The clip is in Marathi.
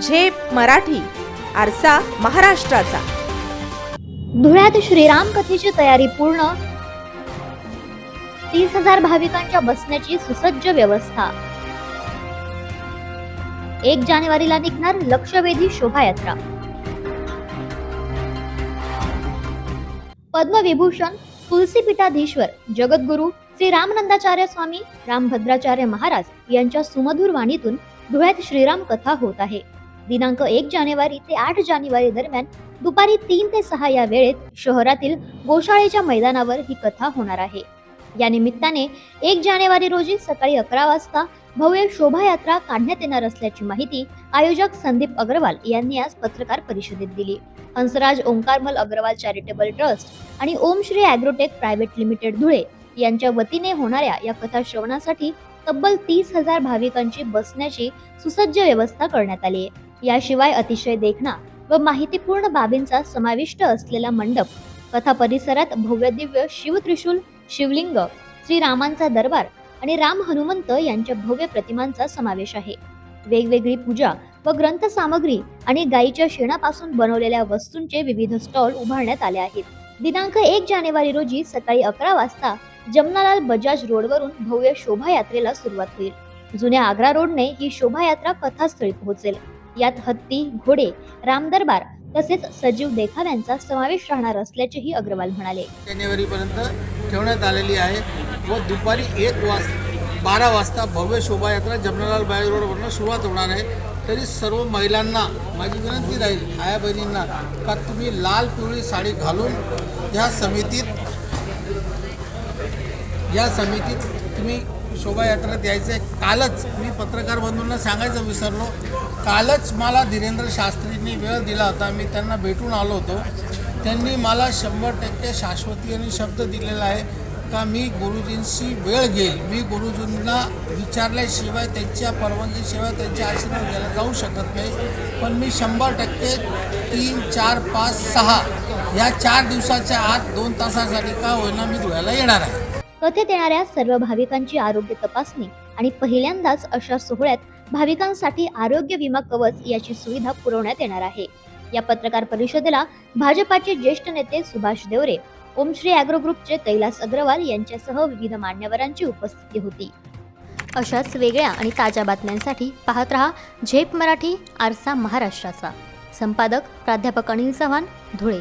झेप मराठी आरसा महाराष्ट्राचा. धुळ्यात श्रीराम कथेची तयारी पूर्ण तीस हजार भाविकांच्या बसण्याची सुसज्ज व्यवस्था. एक जानेवारीला निघणार लक्षवेधी शोभायात्रा. पद्मविभूषण तुलसीपीठाधीश्वर जगद्गुरु श्री रामनंदाचार्य स्वामी रामभद्राचार्य महाराज यांच्या सुमधुर वाणीतून धुळ्यात श्रीराम कथा होत आहे. दिनांक एक जानेवारी ते आठ जानेवारी दरम्यान दुपारी तीन ते सहा या वेळेत शहरातील गोशाळेच्या मैदानावर ही कथा होणार आहे. या निमित्ताने एक जानेवारी रोजी सकाळी अकरा वाजता भव्य शोभायात्रा काढण्यात येणार असल्याची माहिती आयोजक संदीप अग्रवाल यांनी आज पत्रकार परिषदेत दिली. हंसराज ओंकारमल अग्रवाल चॅरिटेबल ट्रस्ट आणि Om Shri Agrotech private limited Dhule यांच्या वतीने होणाऱ्या या कथा श्रवणासाठी तब्बल तीस हजार भाविकांची बसण्याची सुसज्ज व्यवस्था करण्यात आली आहे. याशिवाय अतिशय देखणा व माहितीपूर्ण बाबींचा समाविष्ट असलेला मंडप कथा परिसरात भव्यदिव्य शिवत्रिशूल शिवलिंग श्रीरामांचा दरबार आणि राम हनुमंत यांच्या भव्य प्रतिमांचा समावेश आहे. वेगवेगळी पूजा व ग्रंथ सामग्री आणि गायीच्या शेणापासून बनवलेल्या वस्तूंचे विविध स्टॉल उभारण्यात आले आहेत. दिनांक एक जानेवारी रोजी सकाळी अकरा वाजता जमनालाल बजाज रोडवरून भव्य शोभायात्रेला सुरुवात होईल. जुन्या आग्रा रोडने ही शोभायात्रा कथास्थळी पोहोचेल. यात हत्ती घोडे रामदरबार तसेच सजीव देखाव्यांचा समावेश राहणार असल्याचेही अग्रवाल म्हणाले. जानेवारीपर्यंत ठेवण्यात आलेली आहे व दुपारी एक वाज बारा वाजता भव्य शोभायात्रा जमनालाल बाय रोडवरनं सुरुवात होणार आहे. तरी सर्व महिलांना माझी विनंती राहील आया बहिणींना का तुम्ही लाल पिवळी साडी घालून या समितीत या समितीत तुम्ही शोभायात्रेत यायचं. आहे कालच मी पत्रकार बंधूंना सांगायचं विसरलो. कालच मला धीरेंद्र शास्त्रींनी वेळ दिला होता. मी त्यांना भेटून आलो होतो. त्यांनी मला शंभर टक्के शाश्वतीने शब्द दिलेला आहे का मी गुरुजींशी वेळ घेईल. मी गुरुजींना विचारल्याशिवाय त्यांच्या परवानगीशिवाय त्यांच्या आशीर्वाद घ्यायला जाऊ शकत नाही. पण मी शंभर टक्के तीन चार पाच सहा या चार दिवसाच्या आत दोन तासासाठी का होईना मी धुळ्याला येणार आहे. कथेत येणाऱ्या सर्व भाविकांची आरोग्य तपासणी आणि पहिल्यांदाच अशा सोहळ्यात भाविकांसाठी आरोग्य विमा कवच याची सुविधा पुरवण्यात येणार आहे. या पत्रकार परिषदेला भाजपाचे ज्येष्ठ नेते सुभाष देवरे ओमश्री अॅग्रो ग्रुपचे कैलास अग्रवाल यांच्यासह विविध मान्यवरांची उपस्थिती होती. अशाच वेगळ्या आणि ताज्या बातम्यांसाठी पाहत रहा झेप मराठी आरसा महाराष्ट्राचा. संपादक प्राध्यापक अनिल चव्हाण धुळे.